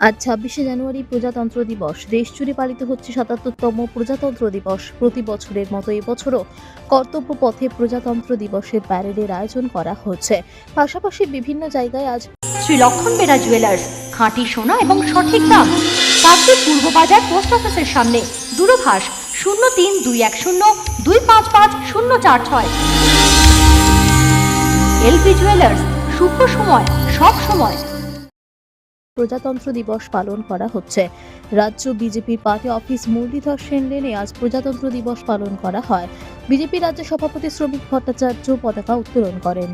আজ ছাব্বিশে জানুয়ারি প্রজাতন্ত্র দিবস। দেশ জুড়ে পালিত হচ্ছে সাতাত্তরতম প্রজাতন্ত্র দিবস। প্রতি বছরের মতো এবছরও কর্তব্য পথে প্রজাতন্ত্র দিবসের প্যারেডের আয়োজন করা হচ্ছে। পাশাপাশি বিভিন্ন জায়গায় আজ শ্রী লক্ষণ বেরা জুয়েলার্স খাঁটি সোনা এবং সঠিক দাম। কাকদ্বীপ পূর্ব বাজার পোস্ট অফিসের সামনে। দূরভাষ শূন্য তিন দুই এক শূন্য দুই পাঁচ পাঁচ শূন্য চার ছয়। এলপি জুয়েলার্স শুভ সময়, সব সময়। প্রজাতন্ত্র দিবস পালন করা হচ্ছে। রাজ্য বিজেপির পার্টি অফিস মুরলীধর সেন লেনে আজ প্রজাতন্ত্র দিবস পালন করা হয়। বিজেপি রাজ্য সভাপতি শ্রমিক ভট্টাচার্য পতাকা উত্তোলন করেন।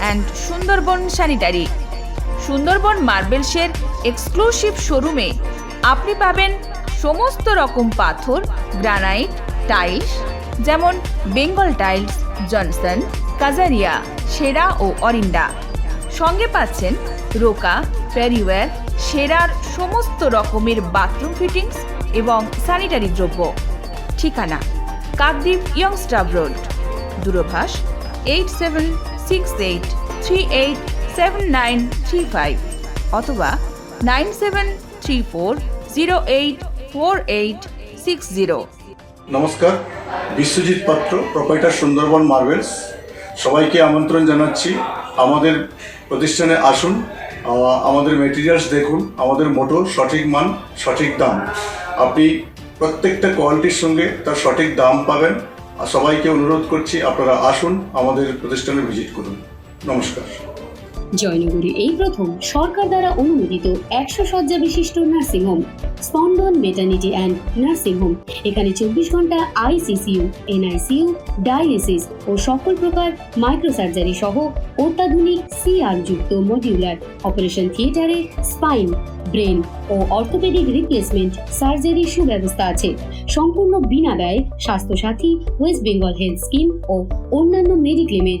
অ্যান্ড সুন্দরবন স্যানিটারি সুন্দরবন মার্বেলসের এক্সক্লুসিভ শোরুমে আপনি পাবেন সমস্ত রকম পাথর গ্রানাইট টাইলস যেমন বেঙ্গল টাইলস জনসন কাজারিয়া সেরা ও অরিন্ডা সঙ্গে পাচ্ছেন রোকা ফেরিওয়্যার সেরার সমস্ত রকমের বাথরুম ফিটিংস এবং স্যানিটারি দ্রব্য। ঠিকানা, Kakdwip youngster road দূরভাষ eight seven six eight three eight seven nine three five অথবা nine seven three four zero eight four eight six zero নমস্কার, বিশ্বজিৎ পাত্র প্রোপাইটার সুন্দরবন মার্বেলস সবাইকে আমন্ত্রণ জানাচ্ছি আমাদের প্রতিষ্ঠানে আসুন। আমাদের মেটেরিয়ালস দেখুন, আমাদের মোটর সঠিক মান, সঠিক দাম। আপনি প্রত্যেকটা কোয়ালিটির সঙ্গে তার সঠিক দাম পাবেন। আর সবাইকে অনুরোধ করছি, আপনারা আসুন আমাদের প্রতিষ্ঠানে ভিজিট করুন। নমস্কার। জয়নগরে এই প্রথম সরকার দ্বারা অনুমোদিত একশো শয্যা বিশিষ্ট নার্সিংহোম স্পন্দন মেটার্নিটি অ্যান্ড নার্সিং হোম এখানে চব্বিশ ঘণ্টা আইসিসিউ এনআইসিইউ ডায়ালিসিস ও সকল প্রকার মাইক্রোসার্জারি সহ অত্যাধুনিক সিআর যুক্ত modular operation theatre spine brain ও অর্থোপেডিক রিপ্লেসমেন্ট সার্জারির সুব্যবস্থা আছে। সম্পূর্ণ বিনা ব্যয় Swasthya Sathi West Bengal health scheme ও অন্যান্য মেডিক্লেমের